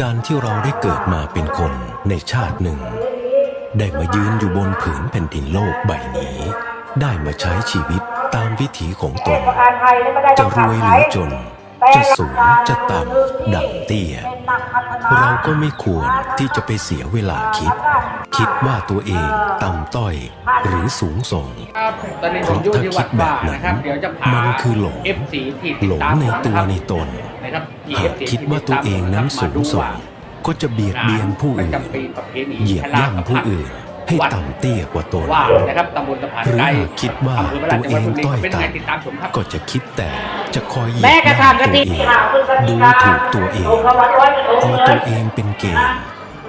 การที่เราได้เกิดมาเป็นคนในชาติหนึ่ง ได้มายืนอยู่บนผืนแผ่นดินโลกใบนี้ ได้มาใช้ชีวิตตามวิถีของตน จะรวยหรือจน จะสูงจะต่ำดังเตี้ย เราก็ไม่ควรที่จะไปเสียเวลาคิด คิดว่าตัวเองต่ำต้อยหรือสูงส่งครับตอนนี้ผมอยู่ที่วัดบ้านนะครับเดี๋ยวจะพามันคือหลง FC ที่ติดหลงตามในผมตัวนะครับในตนนะครับที่ หาก FC คิดว่าตัวเองนั้นสูงส่งก็จะเบียดเบียนผู้อื่นประจำปีประเพณีเหยียบย่ำผู้อื่นให้ต่ำเตี้ยกว่าตนว่านะครับตำบลสะพานหรือไกลหากคิดว่าอำเภอพระราชตัวเองต้อยเป็นไงต่ำติดตามชมครับก็จะคิดแต่จะคอยเหยียแม่บกระย่ำทำกะตัวทิเองค่ะคุณกะทิดูค่ะถูกตัวเององค์พระวัดร้อยกระทงเอาเลตัวยเองเป็นเกณฑ์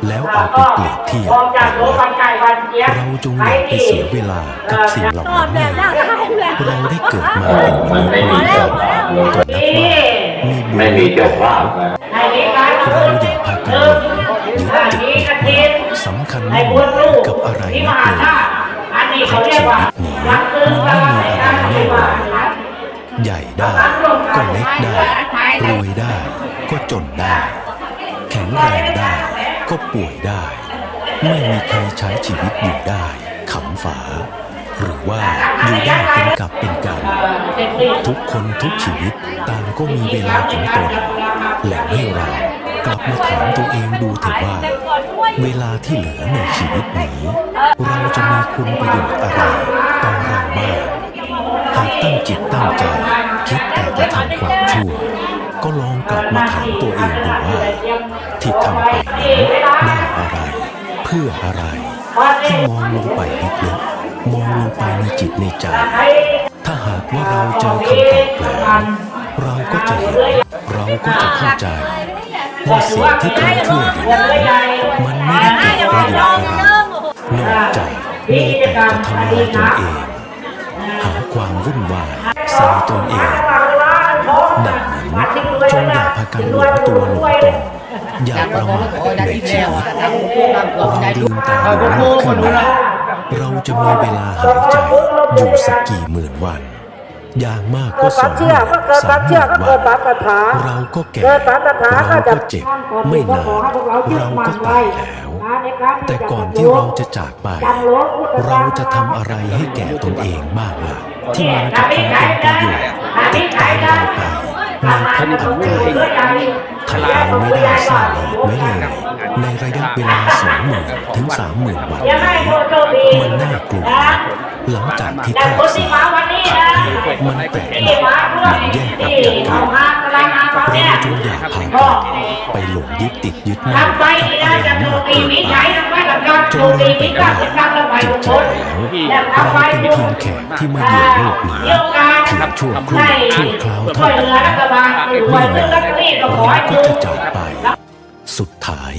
แล้วเอาไปเปรียบเทียบออกจากโรงพยาบาลไก่วันเจี๊ยบเราจงอย่าไปเสียเวลากับสิ่งเหล่านั้นเลยเราได้เกิดมาเป็นมนุษย์ด้วยกันก็นับว่ามีบุญ ไม่มีเจ้าภาพเราอย่าพากันหลงยึดติดติดมาสำคัญในมั่รู้กับอะไรนักเลยเพเขาระชีวิตนี้รักคือมันไม่มีอะไรแน่นอนใหญ่ได้ก็เล็กได้ รวยได้ ก็จนได้ แข็งแรงได้ ก็ป่วยได้ ไม่มีใครใช้ชีวิตอยู่ได้ขำฝา หรือว่าอยู่ได้เป็นกับเป็นกัน ทุกคนทุกชีวิตต่างก็มีเวลาของตนและให้เรากลับมาถามตัวเองดูเถอะว่า เวลาที่เหลือในชีวิตนี้เราจะมีคุณประโยชน์อะไรต่อเราบ้างหากตั้งจิตตั้งใจ คิดแต่จะทำความชั่ว ก็ลองกลับมาถามตัวเองดูว่า ที่ทำไปนั้นได้อะไร เพื่ออะไร ให้มองลงไปลึกๆ จิตในใจ ถ้าหากว่าเราเจอคำตอบแล้วเราก็จะเห็นเราก็จะเข้าใจว่าสิ่งที่ทำชั่วอย่างนั้นมันไม่ได้เกิดประโยชน์อะไรนอกจากมีแต่จะทำลายตนเอง หาความวุ่นวายใส่ตนเองดังนั้นจงอย่าพากันหลงตัวหลงตนอย่าประมาทในชีวิตเราลืมตาดูโลกขึ้นมา เราจะมีเวลาหายใจอยู่สักกี่หมื่นวัน อย่างมากก็สองหมื่นสามหมื่นวันเราก็แก่เราก็เจ็บไม่นานเราก็ตายแล้ว แต่ก่อนที่เราจะจากไป เราจะทำอะไรให้แก่ตนเองบ้างล่ะที่มันจะคงเป็นประโยชน์ติดตามเราไป ในภพอันใกล้ถ้าเราไม่ได้สร้างเหตุไว้เลยในระยะเวลาสองหมื่นถึงสามหมื่นวันนี้มันน่ากลัว หลังจากที่ธาตุสี่ขับให้มันแตกหนักมันแยกออกจากกันเราจงอย่าพากันไปหลงยึดติดยึดมั่นกับอะไรมากเกินไปจงลืมไปว่าจริงๆแล้วเราเป็นเพียงแขกที่มาเยือนโลกนี้เพียงชั่วครู่ชั่วคราวเท่านั้นไม่นานเราก็จะจากไป สุดท้าย